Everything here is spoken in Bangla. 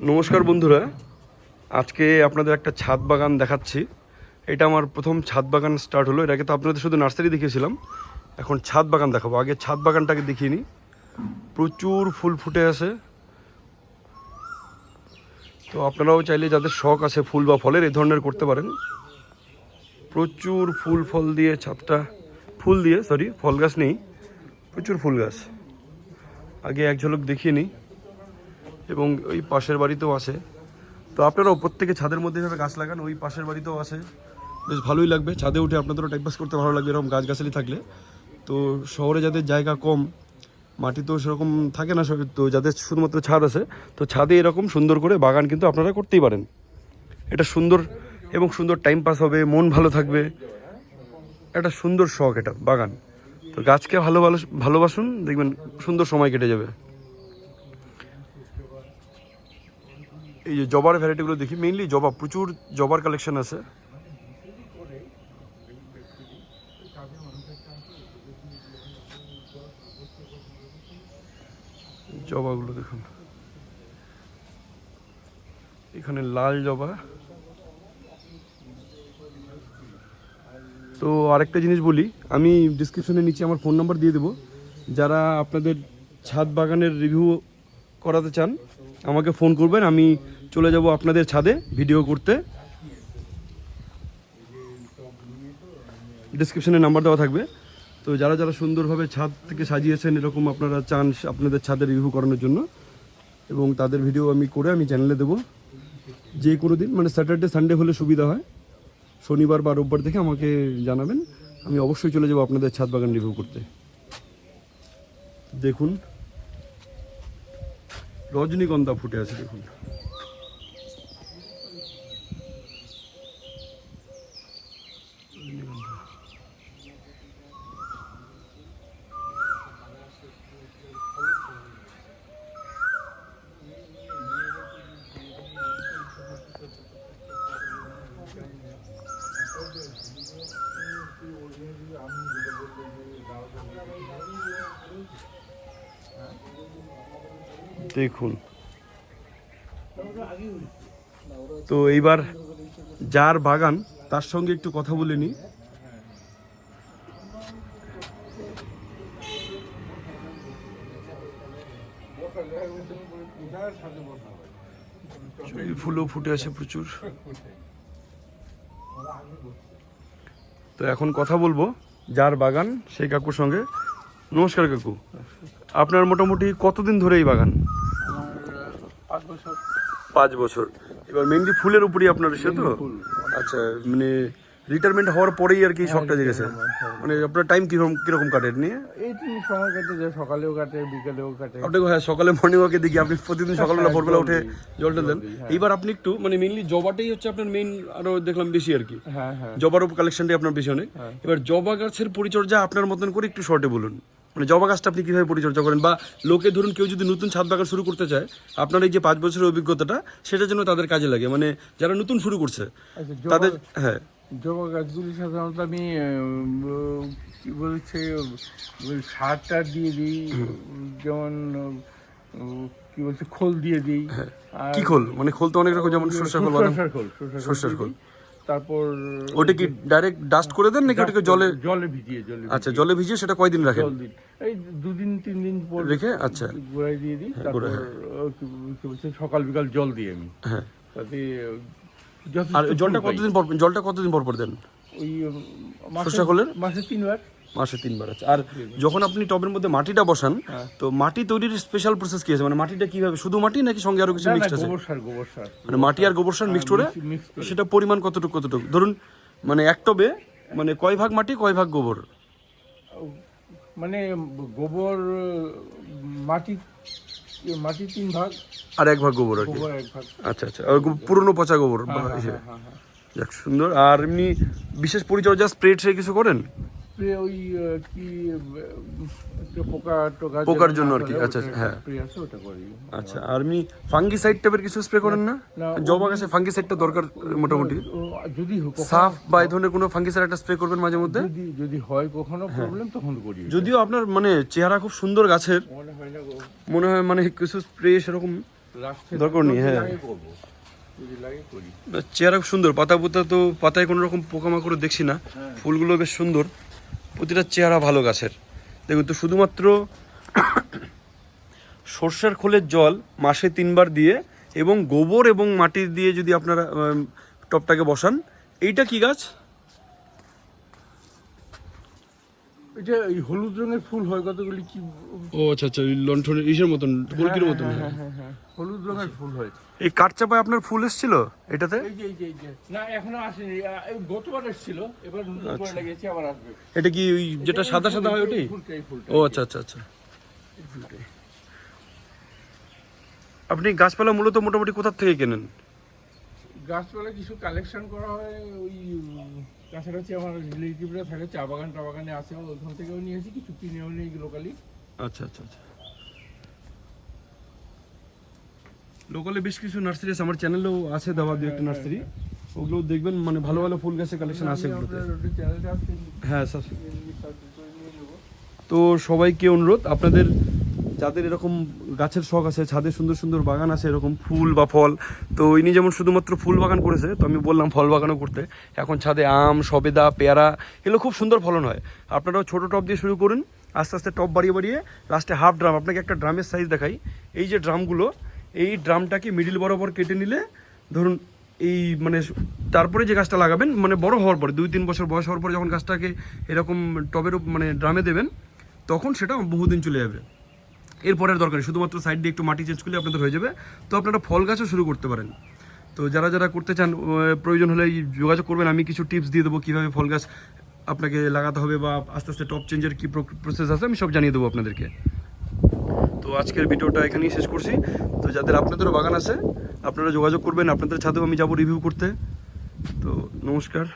নমস্কার বন্ধুরা। আজকে আপনাদের একটা ছাদ বাগান দেখাচ্ছি। এটা আমার প্রথম ছাদ বাগান স্টার্ট হলো। আগে তো আপনাদের শুধু নার্সারি দেখিয়েছিলাম। এখন ছাদ বাগান দেখাবো। আগে ছাদ বাগানটাকে দেখিয়ে প্রচুর ফুল ফুটে আছে। তো আপনারাও চাইলে যাদের শখ আছে ফুল বা ফলের এই ধরনের করতে পারেন। প্রচুর ফুল ফল দিয়ে ছাদটা, ফুল দিয়ে সরি ফল গাছ নেই। প্রচুর ফুল গাছ। আগে এক ঝলক দেখিয়ে নিই। এবং ওই পাশের বাড়িতেও আছে। তো আপনারাও প্রত্যেকে ছাদের মধ্যে এভাবে গাছ লাগান, ওই পাশের বাড়িতেও আছে। বেশ ভালোই লাগবে। ছাদে উঠে আপনাদেরও টাইমপাস করতে ভালো লাগবে, এরকম গাছগাছালি থাকলে। তো শহরে যাদের জায়গা কম, মাটি তো সেরকম থাকে না তো যাদের শুধুমাত্র ছাদ আছে, তো ছাদে এরকম সুন্দর করে বাগান কিন্তু আপনারা করতেই পারেন। এটা সুন্দর এবং সুন্দর টাইম পাস হবে, মন ভালো থাকবে। একটা সুন্দর শখ এটা, বাগান। তো গাছকে ভালো ভালো ভালোবাসুন, দেখবেন সুন্দর সময় কেটে যাবে। এই যে জবার ভ্যারাইটিগুলো দেখি মেইনলি জবা, প্রচুর জবার কালেকশন আছে। জবাগুলো দেখুন। এখানে লাল জবা। তো আরেকটা জিনিস বলি, আমি ডিসক্রিপশনে নিচে আমার ফোন নাম্বার দিয়ে দেবো। যারা আপনাদের ছাদ বাগানের রিভিউ করাতে চান, আমাকে ফোন করবেন, আমি চলে যাব আপনাদের ছাদে ভিডিও করতে। ডিসক্রিপশনে নাম্বার দেওয়া থাকবে। তো যারা যারা সুন্দরভাবে ছাদ থেকে সাজিয়েছেন, এরকম আপনারা চান আপনাদের ছাদের রিভিউ করানোর জন্য। এবং তাদের ভিডিও আমি করে আমি চ্যানেলে দেবো। যে কোনো দিন মানে স্যাটারডে সানডে হলে সুবিধা হয়। শনিবার বা রোববার থেকে আমাকে জানাবেন। আমি অবশ্যই চলে যাব আপনাদের ছাদ বাগান রিভিউ করতে। দেখুন। রজনীগন্ধা ফুটে আছে, দেখুন। দেখুন। তো এইবার যার বাগান, তার সঙ্গে একটু কথা বলে এই ফুলও ফুটে আছে প্রচুর। তো এখন কথা বলব যার বাগান, সেই কাকুর সঙ্গে। নমস্কার কাকু। আপনার মোটামুটি কতদিন ধরে এই বাগান? পাঁচ বছর। পাঁচ বছর। এবার মেনলি ফুলের উপরই আপনার সে তো? আচ্ছা মানে রিটায়ারমেন্ট হওয়ার পরেই আর কি শখটা জেগেছে? মানে আপনার টাইম কীরকম কীরকম কাটে নিয়ে? এই সময় কাটে যায় সকালেও কাটে বিকেলেও কাটে। আপনাকে হ্যাঁ সকালে মর্নিং ওয়াকে দেখি আপনি প্রতিদিন সকালবেলা ভোরবেলা উঠে জলটা দেন। এইবার আপনি একটু মানে মেনলি জবাটাই হচ্ছে আপনার মেইন আরও দেখলাম বেশি আর কি। হ্যাঁ হ্যাঁ। জবার কালেকশনটাই আপনার বেশি অনেক। এবার জবা গাছের পরিচর্যা আপনার মতন করে একটু শর্টে বলুন। মানে জবা গাছটা আপনি কীভাবে পরিচর্যা করেন? বা লোকে ধরুন কেউ যদি নতুন ছাদ বাগান শুরু করতে চায় আপনার এই যে পাঁচ বছরের অভিজ্ঞতাটা সেটার জন্য তাদের কাজে লাগে। মানে যারা নতুন শুরু করছে আচ্ছা তাদের হ্যাঁ। জবা গাছগুলি সাধারণত আমি কি বলছে সার টার দিয়ে দিই যেমন কি বলছে খোল দিয়ে দিই। হ্যাঁ। কি খোল? মানে খোল তো অনেক রকম যেমন সরষে খোল বাদাম খোল সরষের খোল তারপর ওটা কি ডাইরেক্ট ডাস্ট করে দেন নাকি ওটাকে জলে জলে ভিজিয়ে জলে আচ্ছা জলে ভিজিয়ে সেটা কয়দিন রাখেন? দিন। এই দুদিন তিন দিন পর রেখে? আচ্ছা। গোড়ায় দিয়ে দিই তারপর কি কি বলছে সকাল বিকাল জল দিই আমি। হ্যাঁ। তাতে আর জলটা কতদিন পর জলটা কতদিন পর পর দেন? ওই মাসে মাসে তিনবার। মাসে তিনবার আছে। আর যখন আপনি টবের মধ্যে মাটিটা বসান হ্যাঁ। তো মাটি তৈরির স্পেশাল প্রসেস কি আছে? মানে মাটিটা কীভাবে শুধু মাটি নাকি সঙ্গে আরও কিছু মিক্সড আছে? গোবর সার গোবর সার। মানে মাটি আর গোবর সার মিক্সড করে মিক্স করে। সেটা পরিমাণ কতটুকু কতটুকু? ধরুন মানে এক টবে মানে কয় ভাগ মাটি কয় ভাগ গোবর? মানে গোবর মাটি মাটি তিন ভাগ। আর এক ভাগ গোবর আর কি? আচ্ছা আচ্ছা। আর পুরনো পচা গোবর। হ্যাঁ, হ্যাঁ, হ্যাঁ, হ্যাঁ। যাক সুন্দর। আর এমনি বিশেষ পরিচর্যা স্প্রে ট্রে কিছু করেন? স্প্রে ওই কি পোকা টোকা পোকার জন্য আর কি, আচ্ছা, হ্যাঁ। স্প্রে আছে ওটা করি। আচ্ছা আর ফাঙ্গিসাইড টাইপের কিছু স্প্রে করেন না? জবা গাছে ফাঙ্গিসাইডটা দরকার মোটামুটি। যদি সাফ বা এই ধরনের কোনো ফাঙ্গিসাইড একটা স্প্রে করবেন মাঝে মধ্যে? যদি যদি হয় কখনো হ্যাঁ। প্রবলেম তখন করি যদিও আপনার মানে চেহারা খুব সুন্দর গাছের। মনে হয়। মনে হয় কিছু স্প্রে সেরকম দরকার নেই, হ্যাঁ। চেহারা খুব সুন্দর পাতা পুতা তো পাতায় কোনো রকম পোকামাকড় দেখছি না। ফুলগুলো বেশ সুন্দর। প্রতিটা চেহারা ভালো গাছের। দেখুন তো, শুধুমাত্র সর্ষের খোলের জল মাসে তিনবার দিয়ে এবং গোবর এবং মাটি দিয়ে যদি আপনারা টপটাকে বসান, এইটা কি গাছ? এটা এই হলুদ রঙের ফুল হয় কতগুলি কি? ও আচ্ছা আচ্ছা লন্ঠনের ইসের মতন মতন। হ্যাঁ হ্যাঁ হ্যাঁ হলুদ রঙের ফুল হয়। এই কাঠচাপায় আপনার ফুল এসেছিল এটাতে? এই যে এই যে এই যে। না এখনও আসেনি। এই গতবার এসেছিল এবার নতুন করে লেগেছে আবার আসবে। এটা কি ওই যেটা সাদা সাদা হয় ও আচ্ছা আচ্ছা আচ্ছা। আপনি গাছপালা মূলত মোটামুটি কোথা থেকে কেনেন? গাছপালা কিছু কালেকশন করা হয় ওই কাছাকাছি আমার রিলেটিভরা থাকে চা বাগান টা বাগানে আসে ওইখান থেকেও নিয়েছি কিছু কিনেও নিই লোকালি আচ্ছা আচ্ছা আচ্ছা। লোকালে বেশ কিছু নার্সারি আছে আমার চ্যানেলেও আছে দেওয়া দু একটা নার্সারি ওগুলো দেখবেন মানে ভালো ভালো ফুল গাছের কালেকশন আছে এগুলোতে চ্যানেলটা হ্যাঁ স্যার তো সবাইকে অনুরোধ আপনাদের যাদের এরকম গাছের শখ আছে, ছাদে সুন্দর সুন্দর বাগান আছে, এরকম ফুল বা ফল, তো ইনি যেমন শুধুমাত্র ফুল বাগান করেছে, তো আমি বললাম ফল বাগানও করতে। এখন ছাদে আম, সবেদা, পেয়ারা, এগুলো খুব সুন্দর ফলন হয়। আপনারাও ছোটো টব দিয়ে শুরু করুন, আস্তে আস্তে টব বাড়িয়ে বাড়িয়ে লাস্টে হাফ ড্রাম আপনাকে একটা ড্রামের সাইজ দেখাই। এই যে ড্রামগুলো এই ড্রামটাকে মিডিল বরাবর কেটে নিলে, ধরুন এই মানে তারপরে যে গাছটা লাগাবেন মানে বড় হওয়ার পরে, দুই তিন বছর বয়স হওয়ার পরে যখন গাছটাকে এরকম টবের মানে ড্রামে দেবেন, তখন সেটা বহুদিন চলে যাবে। এরপরের দরকার শুধুমাত্র সাইড দিয়ে একটু মাটি চেঞ্জ করলে আপনাদের হয়ে যাবে। তো আপনারা ফল গাছও শুরু করতে পারেন। তো যারা যারা করতে চান প্রয়োজন হলে যোগাযোগ করবেন। আমি কিছু টিপস দিয়ে দেবো কীভাবে ফল গাছ আপনাকে লাগাতে হবে বা আস্তে আস্তে টপ চেঞ্জের কী প্রসেস আছে, আমি সব জানিয়ে দেবো আপনাদেরকে। তো আজকের ভিডিওটা এখানেই শেষ করছি। তো যাদের আপনাদেরও বাগান আছে, আপনারা যোগাযোগ করবেন। আপনাদের ছাদেও আমি যাব রিভিউ করতে। তো নমস্কার।